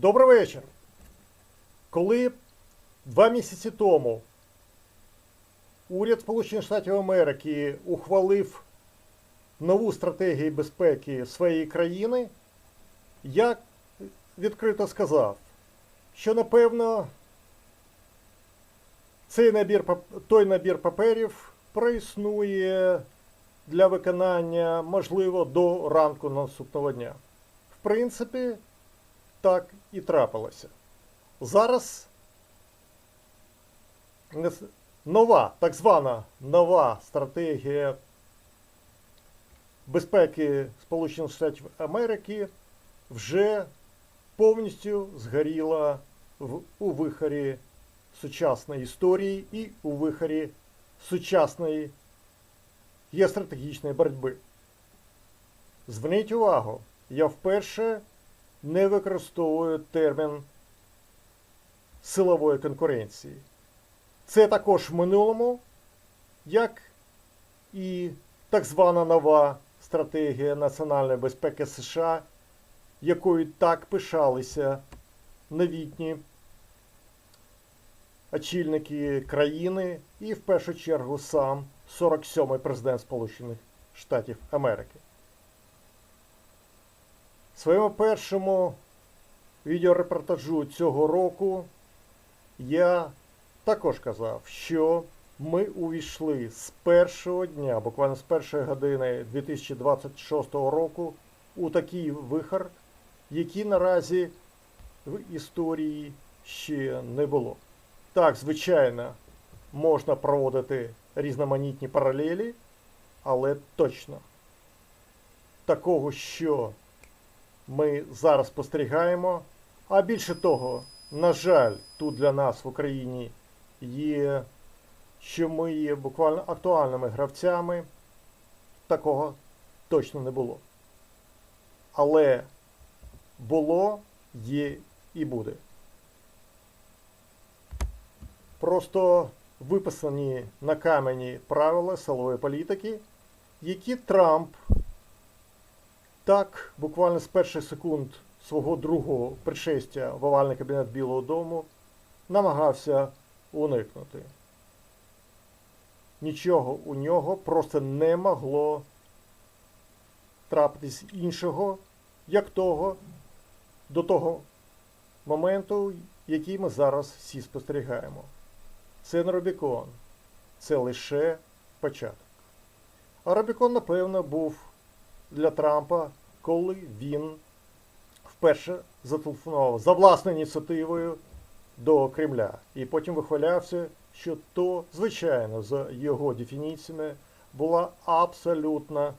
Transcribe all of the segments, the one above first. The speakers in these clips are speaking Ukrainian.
Добрий вечір. Коли два місяці тому уряд Сполучених Штатів Америки ухвалив нову стратегію безпеки своєї країни, я відкрито сказав, що напевно цей набір, той набір паперів проіснує для виконання, можливо, до ранку наступного дня. В принципі, так і трапилося. Зараз нова, так звана нова стратегія безпеки Сполучених Штатів Америки вже повністю згоріла в, у вихорі сучасної історії і у вихорі сучасної геостратегічної боротьби. Зверніть увагу, я вперше не використовую термін силової конкуренції. Це також в минулому, як і так звана нова стратегія національної безпеки США, якою так пишалися новітні очільники країни і в першу чергу сам 47-й президент Сполучених Штатів Америки. Своєму першому відеорепортажу цього року я також казав, що ми увійшли з першого дня, буквально з першої години 2026 року, у такий вихор, який наразі в історії ще не було. Так, звичайно, можна проводити різноманітні паралелі, але точно такого, що ми зараз спостерігаємо. А більше того, на жаль, тут для нас в Україні є, що ми є буквально актуальними гравцями. Такого точно не було. Але було, є і буде. Просто виписані на камені правила силової політики, які Трамп так, буквально з перших секунд свого другого пришестя в овальний кабінет Білого Дому намагався уникнути. Нічого у нього просто не могло трапитись іншого, як того, до того моменту, який ми зараз всі спостерігаємо. Це не Рубікон, це лише початок. А Рубікон, напевно, був для Трампа, коли він вперше зателефонував за власною ініціативою до Кремля. І потім вихвалявся, що то, звичайно, за його дефініціями, була абсолютно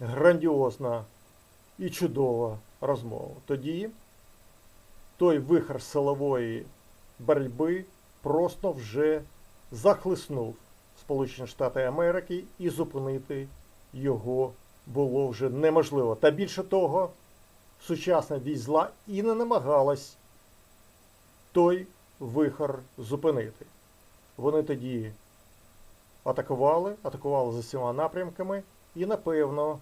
грандіозна і чудова розмова. Тоді той вихор силової боротьби просто вже захлиснув Сполучені Штати Америки і зупинити його було вже неможливо. Та більше того, сучасна вість зла і не намагалась той вихор зупинити. Вони тоді атакували, атакували за всіма напрямками і, напевно,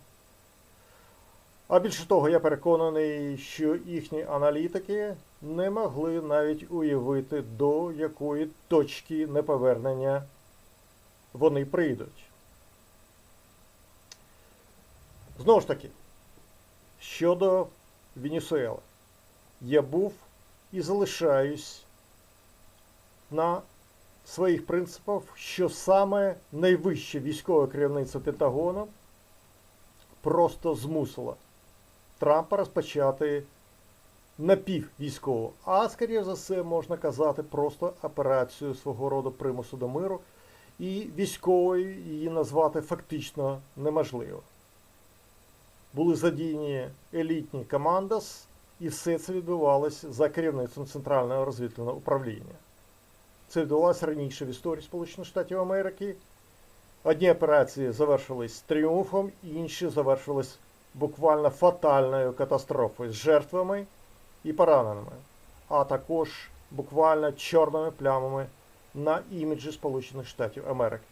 а більше того, я переконаний, що їхні аналітики не могли навіть уявити, до якої точки неповернення вони прийдуть. Знову ж таки, щодо Венесуели, я був і залишаюсь на своїх принципах, що саме найвище військове керівництво Пентагону просто змусило Трампа розпочати напіввійськову, а скоріше за все можна казати просто операцію свого роду примусу до миру, і військовою її назвати фактично неможливо. Були задіяні елітні командос, і все це відбувалося за керівництвом Центрального розвідувального управління. Це відбувалося раніше в історії Сполучених Штатів Америки. Одні операції завершились тріумфом, інші завершились буквально фатальною катастрофою з жертвами і пораненими, а також буквально чорними плямами на іміджі Сполучених Штатів Америки.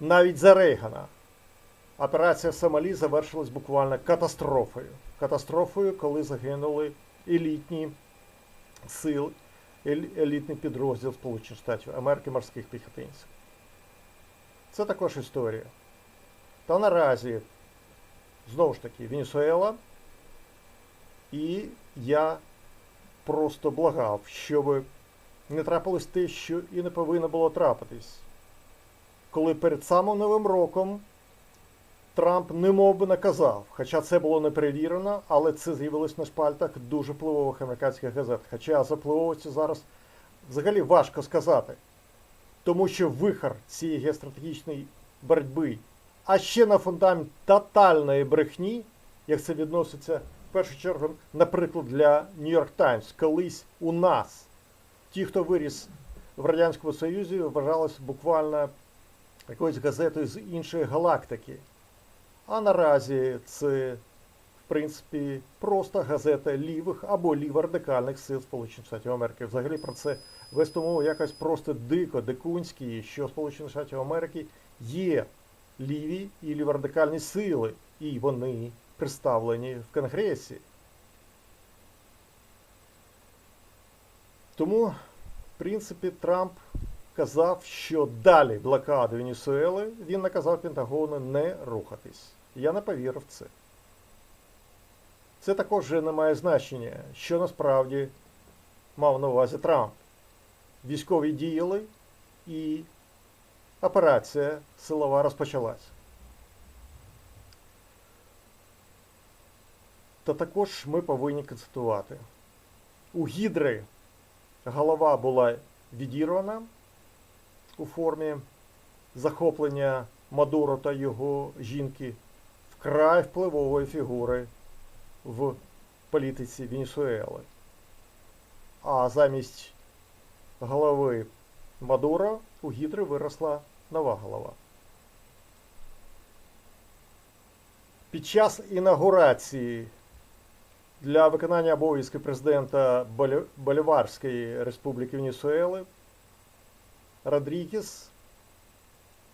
Навіть за Рейгана операція в Сомалі завершилась буквально катастрофою. Катастрофою, коли загинули елітні сили, елітний підрозділ Сполучених Штатів Америки морських піхотинців. Це також історія. Та наразі, знову ж таки, Венесуела. І я просто благав, щоб не трапилось те, що і не повинно було трапитись. Коли перед самим Новим роком Трамп немов би наказав, хоча це було не перевірено, але це з'явилось на шпальтах дуже впливових американських газет. Хоча за зараз взагалі важко сказати, тому що вихор цієї геостратегічної боротьби, а ще на фундамент тотальної брехні, як це відноситься в першу чергу, наприклад, для York Times, колись у нас, ті, хто виріс в Радянському Союзі, вважалось буквально якоюсь газетою з іншої галактики. А наразі це, в принципі, просто газета лівих або ліворадикальних сил Сполучених Штатів Америки. Взагалі про це вести мову якось просто дико, дикунські, що Сполучені Штатів Америки є ліві і ліворадикальні сили, і вони представлені в Конгресі. Тому, в принципі, Трамп казав, що далі блокади Венесуели він наказав Пентагону не рухатись. Я не повірив це. Це також вже не має значення, що насправді мав на увазі Трамп. Військові діяли і операція силова розпочалась. Та також ми повинні констатувати. У Гідри голова була відірвана у формі захоплення Мадуро та його жінки вкрай впливової фігури в політиці Венесуели. А замість голови Мадуро у Гідри виросла нова голова. Під час інаугурації для виконання обов'язків президента Боліварської Республіки Венесуели Родрігес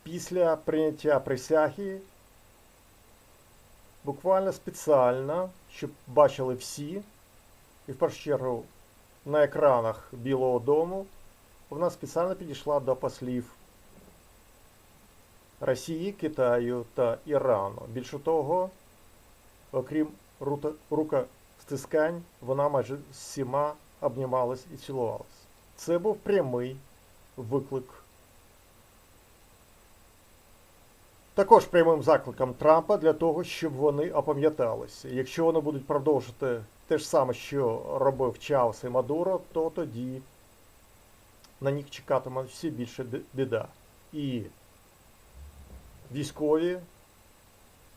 після прийняття присяги буквально спеціально, щоб бачили всі, і в першу чергу на екранах Білого Дому, вона спеціально підійшла до послів Росії, Китаю та Ірану. Більше того, окрім рукостискань, вона майже всіма обнімалась і цілувалась. Це був прямий виклик. Також прямим закликом Трампа для того, щоб вони опам'яталися. Якщо вони будуть продовжити те ж саме, що робив Чаус і Мадуро, то тоді на них чекатиме все більше біда. І військові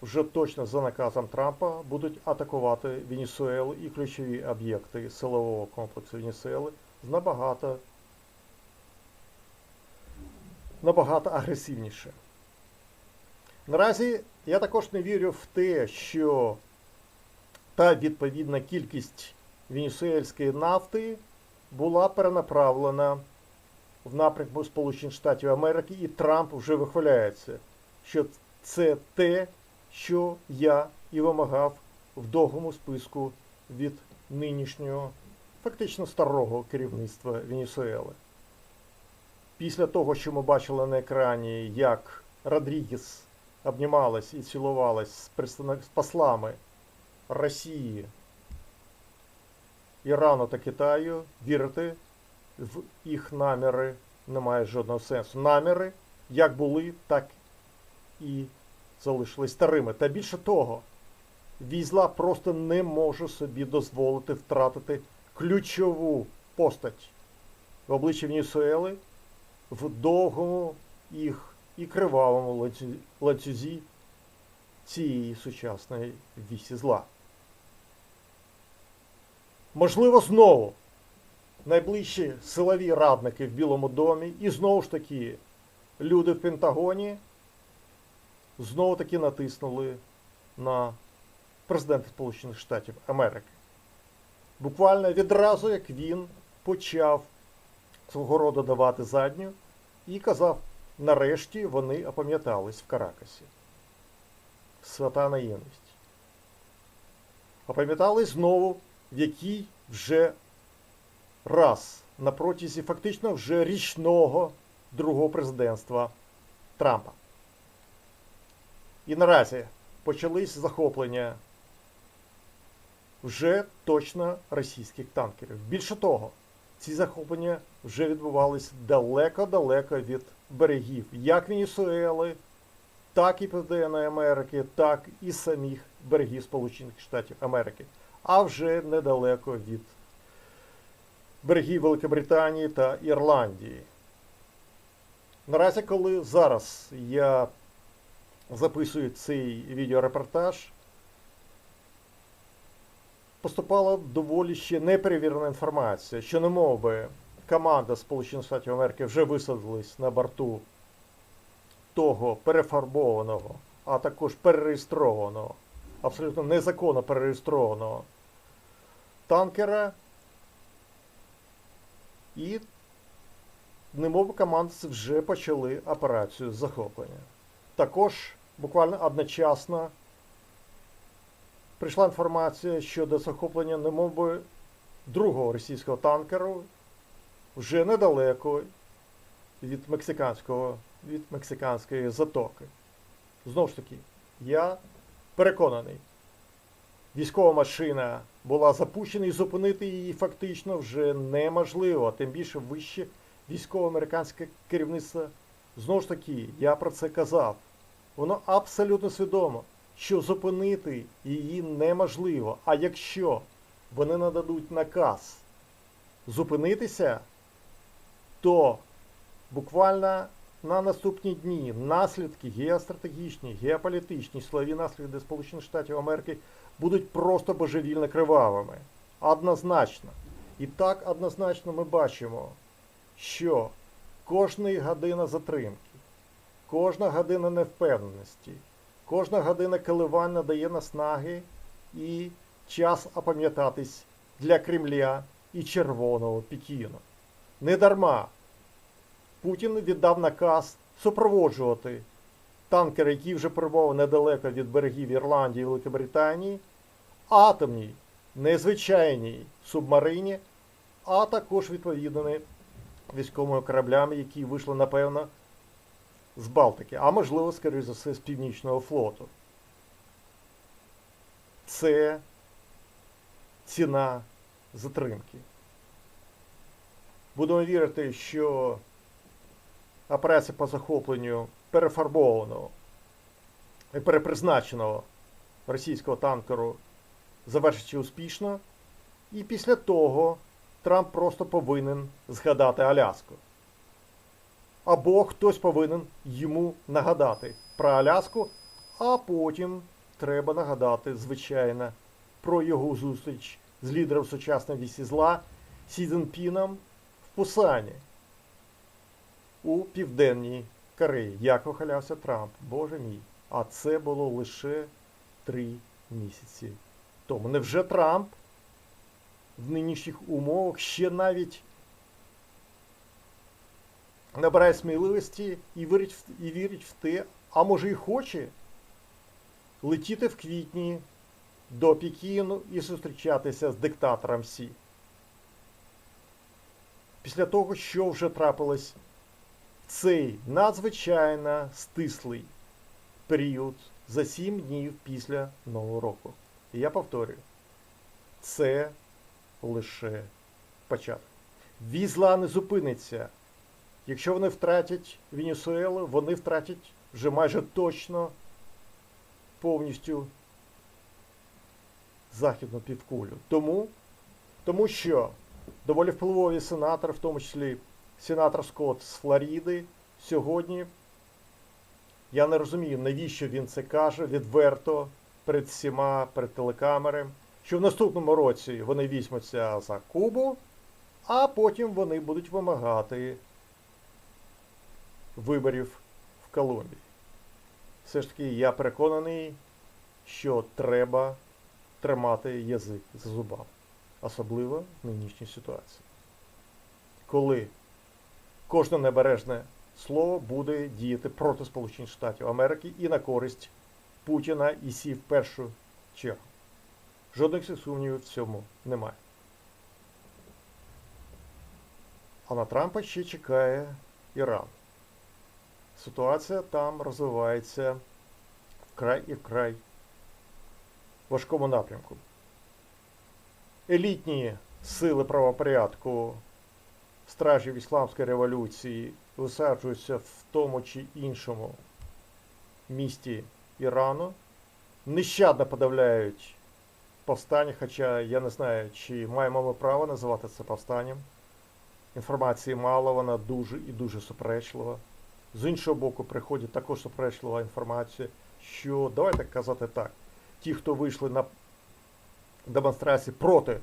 вже точно за наказом Трампа будуть атакувати Венесуелу і ключові об'єкти силового комплексу Венесуели з набагато, набагато агресивніше. Наразі я також не вірю в те, що та відповідна кількість венесуельської нафти була перенаправлена в напрямку Сполучених Штатів Америки, і Трамп вже вихваляється, що це те, що я і вимагав в довгому списку від нинішнього, фактично старого керівництва Венесуели. Після того, що ми бачили на екрані, як Родрігес обнімалась і цілувалась з, представник- з послами Росії, Ірану та Китаю, вірити в їх наміри немає жодного сенсу. Наміри як були, так і залишились старими. Та більше того, візла просто не може собі дозволити втратити ключову постать в обличчі Венесуели в довгому їх і кривавому ланцю- ланцюзі цієї сучасної вісі зла. Можливо, знову найближчі силові радники в Білому домі і знову ж таки люди в Пентагоні знову таки натиснули на президента Сполучених Штатів Америки. Буквально відразу, як він почав свого роду давати задню і казав, нарешті вони опам'ятались в Каракасі. Свята наємність. Опам'ятались знову, в якій вже раз на протязі фактично вже річного другого президентства Трампа. І наразі почались захоплення вже точно російських танкерів. Більше того, захоплення вже відбувалися далеко-далеко від берегів як Венесуели, так і Південної Америки, так і самих берегів Сполучених Штатів Америки, а вже недалеко від берегів Великобританії та Ірландії. Наразі, коли зараз я записую цей відеорепортаж, поступала доволі ще неперевірена інформація, що не мов би команда Сполучених Штатів Америки вже висадилась на борту того перефарбованого, а також перереєстрованого, абсолютно незаконно перереєстрованого танкера. І немов командці вже почали операцію захоплення. Також буквально одночасно прийшла інформація щодо захоплення немов би другого російського танкеру вже недалеко від мексиканського, від мексиканської затоки. Знову ж таки, я переконаний, військова машина була запущена і зупинити її фактично вже неможливо, тим більше вище військово-американське керівництво. Знову ж таки, я про це казав. Воно абсолютно свідомо, що зупинити її неможливо. А якщо вони нададуть наказ зупинитися, то буквально на наступні дні наслідки геостратегічні, геополітичні, силові наслідки Сполучених Штатів Америки будуть просто божевільно кривавими. Однозначно. І так однозначно ми бачимо, що кожна година затримки, кожна година невпевненості, кожна година коливання дає наснаги і час опам'ятатись для Кремля і Червоного Пекіну. Недарма Путін віддав наказ супроводжувати танкери, які вже перебували недалеко від берегів Ірландії і Великобританії, атомній, незвичайній субмарині, а також відповідними військовими кораблями, які вийшли, напевно, з Балтики, а можливо, скоріше за все, з Північного флоту. Це ціна затримки. Будемо вірити, що операція по захопленню перефарбованого і перепризначеного російського танкеру завершиться успішно, і після того Трамп просто повинен згадати Аляску. Або хтось повинен йому нагадати про Аляску, а потім треба нагадати, звичайно, про його зустріч з лідером сучасної вісі зла Сі Цзінпіном в Пусані у Південній Кореї. Як вихалявся Трамп, боже мій. А це було лише три місяці тому. Невже Трамп в нинішніх умовах ще навіть набирає сміливості і вірить в, і вірить в те, а може і хоче летіти в квітні до Пекіну і зустрічатися з диктатором Сі. Після того, що вже трапилось цей надзвичайно стислий період за сім днів після Нового року. І я повторюю, це лише початок. Візла не зупиниться. Якщо вони втратять Венесуелу, вони втратять вже майже точно повністю західну півкулю. Тому, тому що доволі впливові сенатори, в тому числі сенатор Скотт з Флоріди, сьогодні, я не розумію, навіщо він це каже відверто перед всіма, перед телекамерами, що в наступному році вони візьмуться за Кубу, а потім вони будуть вимагати виборів в Колумбії. Все ж таки, я переконаний, що треба тримати язик за зубами, особливо в нинішній ситуації. Коли кожне небережне слово буде діяти проти Сполучених Штатів Америки і на користь Путіна і Сі в першу чергу. Жодних сумнівів в цьому немає. А на Трампа ще чекає Іран. Ситуація там розвивається вкрай і вкрай важкому напрямку. Елітні сили правопорядку стражів Ісламської революції висаджуються в тому чи іншому місті Ірану, нещадно подавляють повстання, хоча я не знаю, чи маємо ми право називати це повстанням. Інформації мало, вона дуже і дуже суперечлива. З іншого боку, приходить також суперечлива інформація, що давайте казати так, ті, хто вийшли на демонстрації проти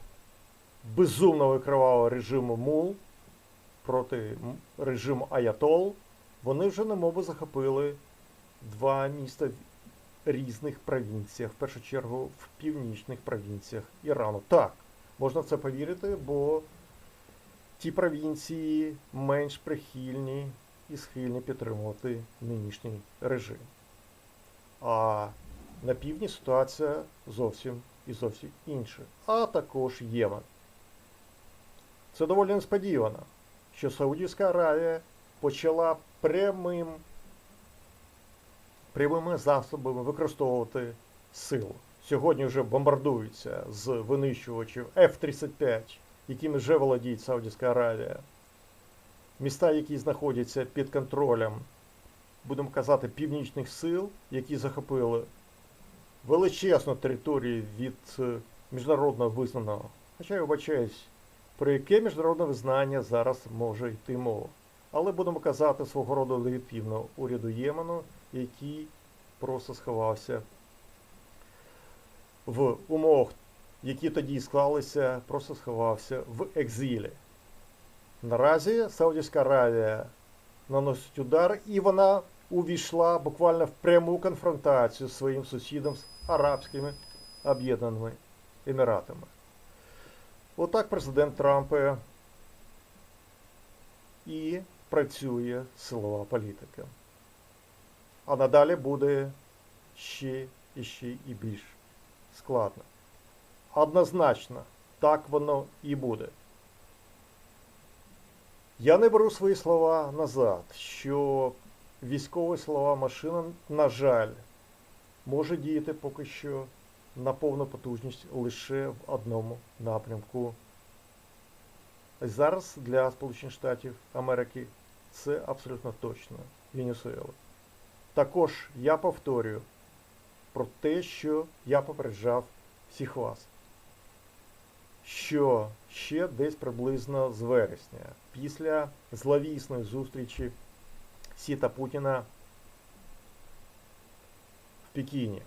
безумного і кривавого режиму МУЛ, проти режиму Аятол, вони вже немоби захопили два міста в різних провінціях, в першу чергу в північних провінціях Ірану. Так, можна в це повірити, бо ті провінції менш прихильні і схильні підтримувати нинішній режим. А на півдні ситуація зовсім і зовсім інша. А також Ємен. Це доволі несподівано, що Саудівська Аравія почала прямим, прямими засобами використовувати силу. Сьогодні вже бомбардуються з винищувачів F-35, якими вже володіє Саудівська Аравія. Міста, які знаходяться під контролем, будемо казати, північних сил, які захопили величезну територію від е, міжнародно визнаного. Хоча я вибачаюсь, про яке міжнародне визнання зараз може йти мова. Але будемо казати свого роду легітимного уряду Ємену, який просто сховався в умовах, які тоді склалися, просто сховався в екзилі. Наразі Саудівська Аравія наносить удар, і вона увійшла буквально в пряму конфронтацію з своїм сусідом з Арабськими Об'єднаними Еміратами. Отак президент Трамп і працює силова політика. А надалі буде ще і ще і більш складно. Однозначно, так воно і буде. Я не беру свої слова назад, що військова силова машина, на жаль, може діяти поки що на повну потужність лише в одному напрямку. Зараз для Сполучених Штатів Америки це абсолютно точно Венесуела. Також я повторюю про те, що я попереджав всіх вас, що ще десь приблизно з вересня, після зловісної зустрічі Сі та Путіна в Пекіні,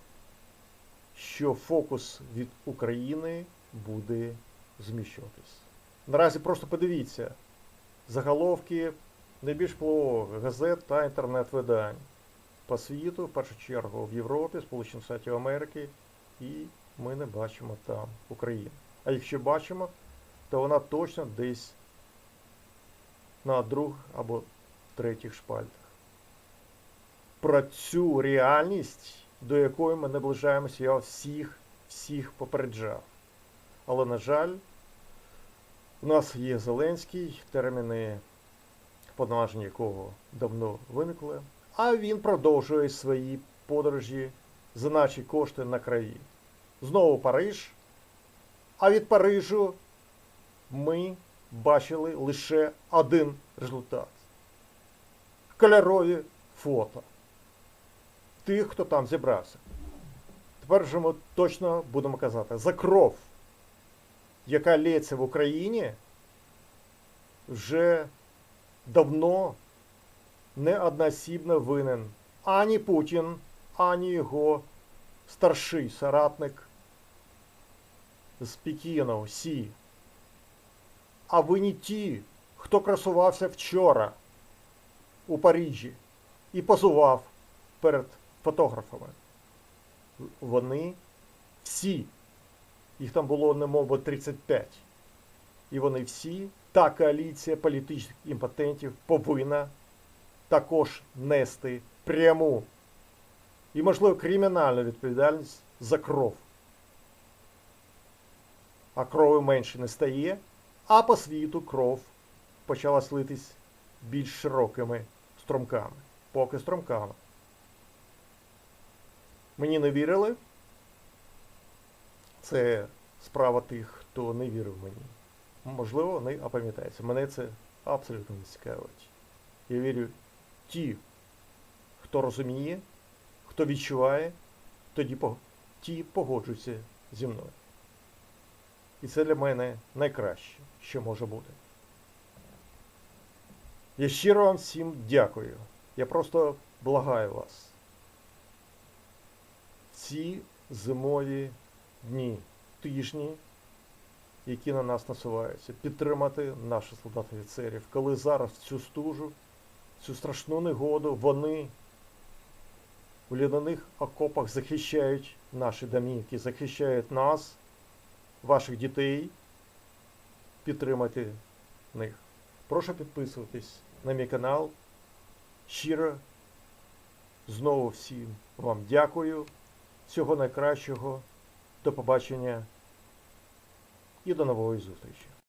що фокус від України буде зміщуватись. Наразі просто подивіться заголовки найбільш впливових газет та інтернет-видань по світу, в першу чергу в Європі, Сполучених Штатів Америки, і ми не бачимо там Україну. А якщо бачимо, то вона точно десь на друг або третіх шпальтах. Про цю реальність, до якої ми наближаємося, я всіх, всіх попереджав. Але, на жаль, у нас є Зеленський, терміни повноваження якого давно виникли, а він продовжує свої подорожі за наші кошти на краї. Знову Париж. А від Парижу ми бачили лише один результат. Кольорові фото тих, хто там зібрався. Тепер вже ми точно будемо казати, за кров, яка лється в Україні, вже давно неодноосібно винен ані Путін, ані його старший соратник з Пекіну, Сі. А ви не ті, хто красувався вчора у Парижі і позував перед фотографами. Вони всі, їх там було немов би 35. І вони всі, та коаліція політичних імпотентів повинна також нести пряму і, можливо, кримінальну відповідальність за кров. А крови менше не стає, а по світу кров почала слитись більш широкими струмками. Поки струмками. Мені не вірили. Це справа тих, хто не вірив мені. Можливо, вони опам'ятаються. Мене це абсолютно не цікавить. Я вірю ті, хто розуміє, хто відчуває, тоді ті погоджуються зі мною. І це для мене найкраще, що може бути. Я щиро вам всім дякую. Я просто благаю вас. Ці зимові дні, тижні, які на нас насуваються, підтримати наших солдат офіцерів, коли зараз цю стужу, цю страшну негоду вони в льодяних окопах захищають наші домівки, захищають нас, ваших дітей, підтримати них. Прошу підписуватись на мій канал. Щиро знову всім вам дякую. Всього найкращого. До побачення і до нової зустрічі.